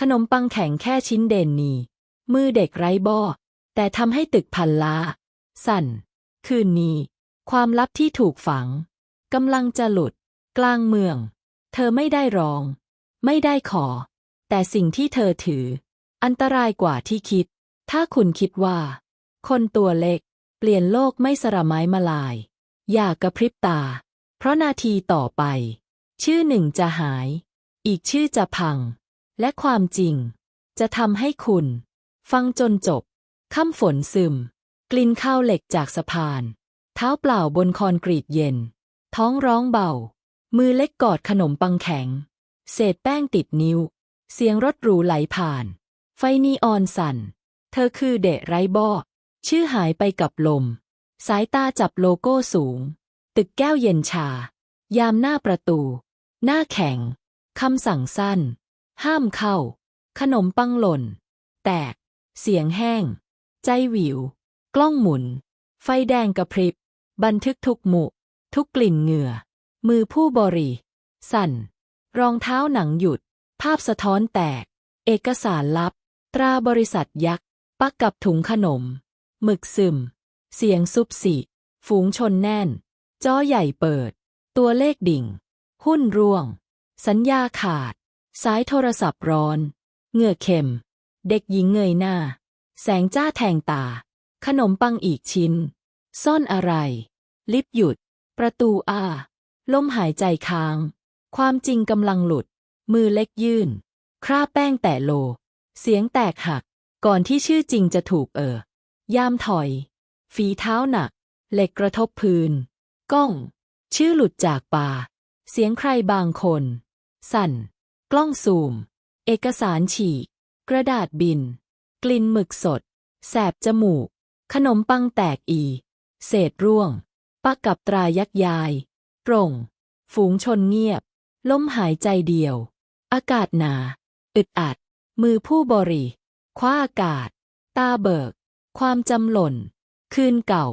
ขนมปังแข็งแค่ชิ้นเด่นนีมือเด็กไร้บ่อแต่ทำให้ตึกพันล้า สั่น คืนนี้ ความลับที่ถูกฝังกำลังจะหลุด กลางเมือง เธอไม่ได้ร้อง ไม่ได้ขอ แต่สิ่งที่เธอถือ อันตรายกว่าที่คิด ถ้าคุณคิดว่า คนตัวเล็ก เปลี่ยนโลกไม่สระไม้มาลาย อย่ากระพริบตา เพราะนาทีต่อไป ชื่อหนึ่งจะหาย อีกชื่อจะพัง และความจริง จะทำให้คุณ ฟังจนจบค่ำฝนซึม กลิ่นข้าวเหล็กจากสะพาน เท้าเปล่าบนคอนกรีตเย็น ท้องร้องเบา มือเล็กกอดขนมปังแข็ง เศษแป้งติดนิ้ว เสียงรถหรูไหลผ่าน ไฟนีออนสั่น เธอคือเดะไรบอชื่อหายไปกับลม สายตาจับโลโก้สูง ตึกแก้วเย็นชา ยามหน้าประตู หน้าแข็ง คำสั่งสั้น ห้ามเข้า ขนมปังหล่น แตก เสียงแห้ง ใจหวิว กล้องหมุน ไฟแดงกระพริบ บันทึกทุกหมุทุกกลิ่นเหงื่อ มือผู้บริ สั่น รองเท้าหนังหยุด ภาพสะท้อนแตก เอกสารลับ ตราบริษัทยักษ์ ปักกับถุงขนม หมึกซึม เสียงซุบสิฝูงชนแน่นจอใหญ่เปิด ตัวเลขดิ่ง หุ้นร่วง สัญญาขาด สายโทรศัพท์ร้อน เหงื่อเข็ม เด็กหญิงเงยหน้า แสงจ้าแทงตา ขนมปังอีกชิ้น ซ่อนอะไร ลิฟต์หยุด ประตูอ้า ลมหายใจค้าง ความจริงกำลังหลุด มือเล็กยื่น คราบแป้งแตะโล เสียงแตกหัก ก่อนที่ชื่อจริงจะถูกเอ่ยามถอย ฝีเท้าหนัก เหล็กกระทบพื้น ก้อง ชื่อหลุดจากป่า เสียงใครบางคน สั่น กล้องซูม เอกสารฉีก กระดาษบิน กลิ่นหมึกสด แสบจมูก ขนมปังแตกอี เศษร่วงปักกับตรายักยายตรงฝูงชนเงียบล้มหายใจเดียว อากาศหนา อึดอัด มือผู้บริคว้าอากาศ ตาเบิก ความจำหล่น คืนเก่า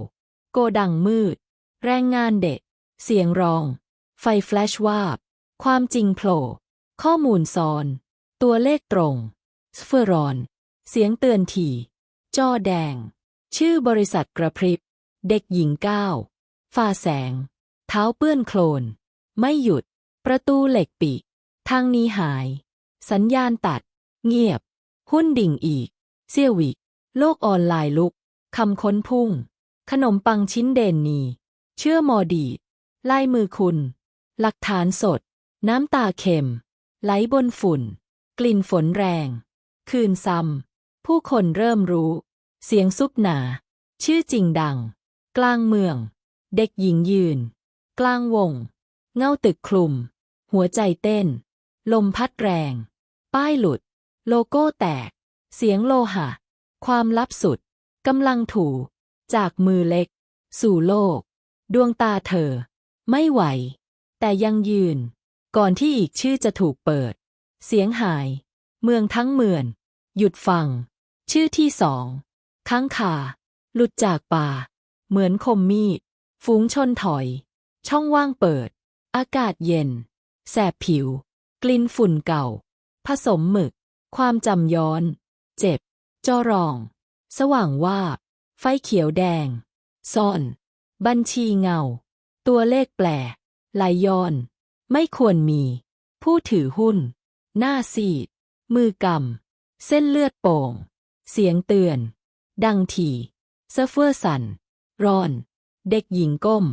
โกดังมืด แรงงานเด็ก เสียงร้อง ไฟแฟลชวาบ ความจริงโผล่ ข้อมูลซ้อน ตัวเลขตรงสเฟอรอน เสียงเตือนถี่ จอแดง ชื่อบริษัทกระพริบ เด็กหญิงก้าวฝ่าแสง เท้าเปื้อนโคลน ไม่หยุด ประตูเหล็กปิทางนี้หาย สัญญาณตัด เงียบ หุ้นดิ่งอีก เซี่ยววิโลกออนไลน์ลุก คำค้นพุ่ง ขนมปังชิ้นเด่นนี เชื่อมอดีดลายมือคุณ หลักฐานสด น้ำตาเค็ม ไหลบนฝุ่น กลิ่นฝนแรง คืนซ้ำผู้คนเริ่มรู้ เสียงซุบหนา ชื่อจริงดัง กลางเมือง เด็กหญิงยืน กลางวง เงาตึกคลุม หัวใจเต้น ลมพัดแรง ป้ายหลุด โลโก้แตก เสียงโลหะ ความลับสุดกำลังถู จากมือเล็ก สู่โลก ดวงตาเธอ ไม่ไหว แต่ยังยืน ก่อนที่อีกชื่อจะถูกเปิด เสียงหาย เมืองทั้งเมือน หยุดฟัง ชื่อที่สองค้างคาหลุดจากป่า เหมือนคมมีด ฝูงชนถอย ช่องว่างเปิด อากาศเย็น แสบผิว กลิ่นฝุ่นเก่า ผสมหมึก ความจำย้อน เจ็บ จอรอง สว่างวาไฟเขียวแดง ซ่อน บัญชีเงา ตัวเลขแปลไหลย้อน ไม่ควรมี ผู้ถือหุ้น หน้าซีด มือกำ เส้นเลือดโป่ง เสียงเตือน ดังถี่เซฟเฟอร์สัน รอน เด็กหญิงก้ม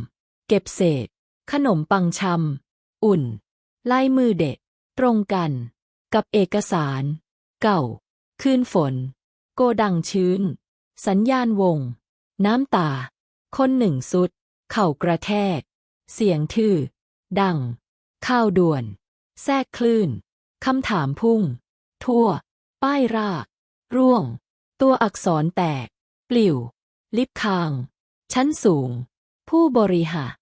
เก็บเศษ ขนมปังชำ อุ่น ลายมือเด็ก ตรงกัน กับเอกสาร เก่า คืนฝน โกดังชื้น สัญญาณวง น้ำตา คนหนึ่งสุด เข่ากระแทก เสียงทื่อ ดัง ข้าวด่วน แทรกคลื่น คำถามพุ่ง ทั่ว ป้ายราก ร่วง ตัวอักษรแตก ปลิว ลิบคาง ชั้นสูง ผู้บริหาร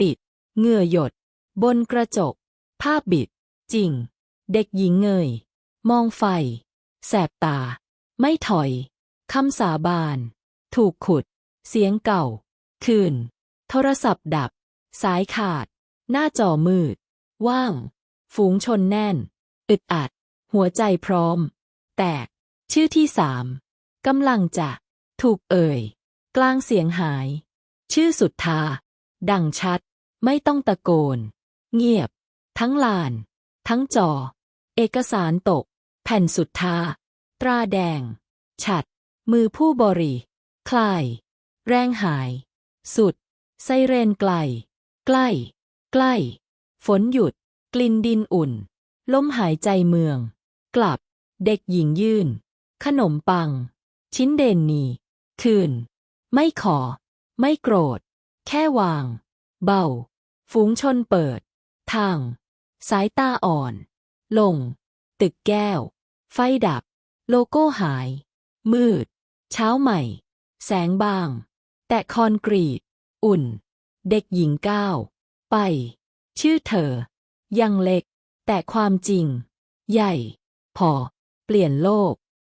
ติด เงื่อหยด บนกระจก ภาพบิด จริง เด็กหญิงเงย มองไฟ แสบตา ไม่ถอย คำสาบาน ถูกขุด เสียงเก่า คืน โทรศัพท์ดับ สายขาด หน้าจอมืด ว่าง ฝูงชนแน่น อึดอัด หัวใจพร้อม แตก ชื่อที่สามกำลังจะ ถูกเอ่ย กลางเสียงหาย ชื่อสุดทา ดังชัด ไม่ต้องตะโกน เงียบ ทั้งลาน ทั้งจอ เอกสารตก แผ่นสุดทา ตราแดง ฉัด มือผู้บริ คลาย แรงหาย สุด ไซเรนไกล ใกล้ ใกล้ ฝนหยุด กลิ่นดินอุ่น ลมหายใจเมือง กลับ เด็กหญิงยื่น ขนมปัง ชิ้นเดนนีคืน ไม่ขอ ไม่โกรธ แค่วาง เบา ฝูงชนเปิด ทาง สายตาอ่อน ลง ตึกแก้ว ไฟดับ โลโก้หาย มืด เช้าใหม่ แสงบาง แต่คอนกรีต อุ่น เด็กหญิงก้าว ไป ชื่อเธอ ยังเล็ก แต่ความจริง ใหญ่ พอ เปลี่ยนโลก